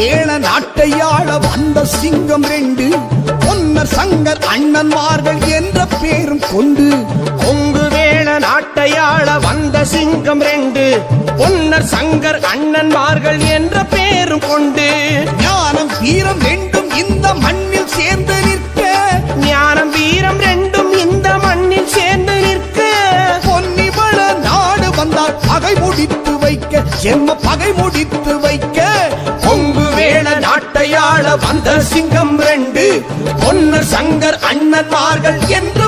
வேள நாட்டையாள வந்த சிங்கம் ரெண்டு பொன்னர் சங்கர் அண்ணன்மார்கள் என்ற பேரும் கொண்டு கொங்கு வேள நாட்டையாள வந்த சிங்கம் ரெண்டு பொன்னர் சங்கர் அண்ணன்மார்கள் என்ற பேரும் கொண்டு. ஞானம் வீரம் ரெண்டும் இந்த மண்ணில் சேர்ந்து நிற்க. ஞானம் வீரம் ரெண்டும் இந்த மண்ணில் சேர்ந்து நிற்க. பொன்னிவள நாடு வந்தால் பகை முடித்து வைக்க. எம்ம பகை முடித்து வைக்க. நாட்டையாள வந்த சிங்கம் ரெண்டு பொன்னர் சங்கர் அண்ணன்மார்கள் என்று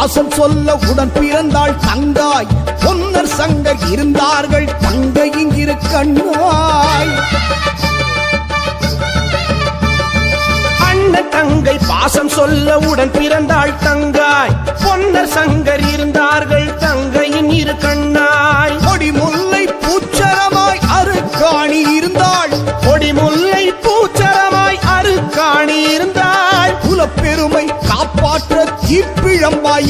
பாசம் சொல்ல உடன் பிறந்தாள் தங்காய். பொன்னர் சங்கர் இருந்தார்கள் தங்கையின் இரு கண்ணாய் அண்ணன் தங்கை பாசம் சொல்ல உடன் பிறந்தாள் தங்காய். பொன்னர் சங்கர் இருந்தார்கள் தங்கையின் இரு கண்ணாய். கொடிமுல்லை பூச்சரமாய் அருக்காணி இருந்தாள். கொடி முல்லை பூச்சரமாய் அருக்காணி இருந்தாள். குலப்பெருமை காப்பாற்ற தீப்பிழம்பாய்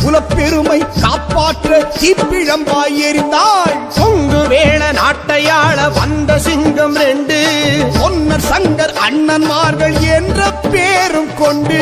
குலப்பெருமை காப்பாற்ற தீப்பிழம்பாய் எறிந்தாள் கொங்கு வேள நாட்டையாள வந்த சிங்கம் ரெண்டு. பொன்னர் சங்கர் அண்ணன்மார்கள் என்ற பேரும் கொண்டு